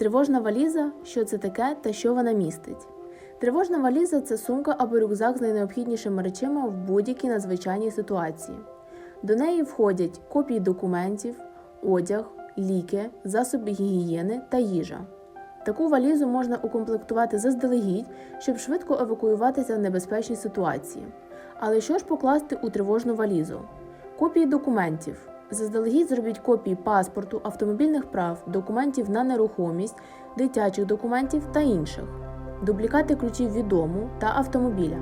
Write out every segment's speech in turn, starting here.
Тривожна валіза що це таке та що вона містить? Тривожна валіза це сумка або рюкзак з найнеобхіднішими речима в будь-якій надзвичайній ситуації. До неї входять копії документів, одяг, ліки, засоби гігієни та їжа. Таку валізу можна укомплектувати заздалегідь, щоб швидко евакуюватися в небезпечній ситуації. Але що ж покласти у тривожну валізу? Копії документів. Заздалегідь зробіть копії паспорту, автомобільних прав, документів на нерухомість, дитячих документів та інших, дублікати ключів від дому та автомобіля.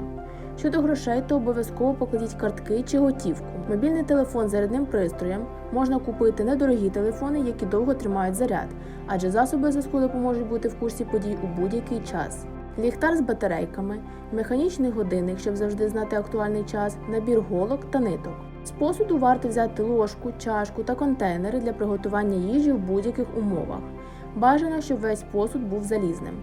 Щодо грошей, то обов'язково покладіть картки чи готівку. Мобільний телефон з зарядним пристроєм можна купити недорогі телефони, які довго тримають заряд, адже засоби зв'язку допоможуть бути в курсі подій у будь-який час. Ліхтар з батарейками, механічний годинник, щоб завжди знати актуальний час, набір голок та ниток. З посуду варто взяти ложку, чашку та контейнери для приготування їжі в будь-яких умовах. Бажано, щоб весь посуд був залізним.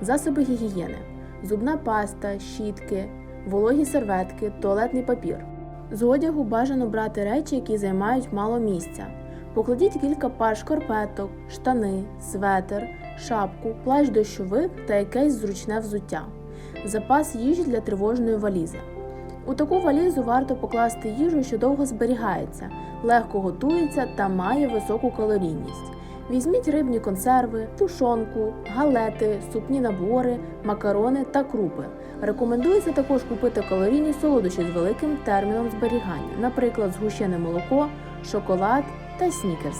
Засоби гігієни: зубна паста, щітки, вологі серветки, туалетний папір. З одягу бажано брати речі, які займають мало місця. Покладіть кілька пар шкарпеток, штани, светр, шапку, плащ дощовик та якесь зручне взуття. Запас їжі для тривожної валізи. У таку валізу варто покласти їжу, що довго зберігається, легко готується та має високу калорійність. Візьміть рибні консерви, тушонку, галети, супні набори, макарони та крупи. Рекомендується також купити калорійні солодощі з великим терміном зберігання, наприклад, згущене молоко, шоколад та снікерси.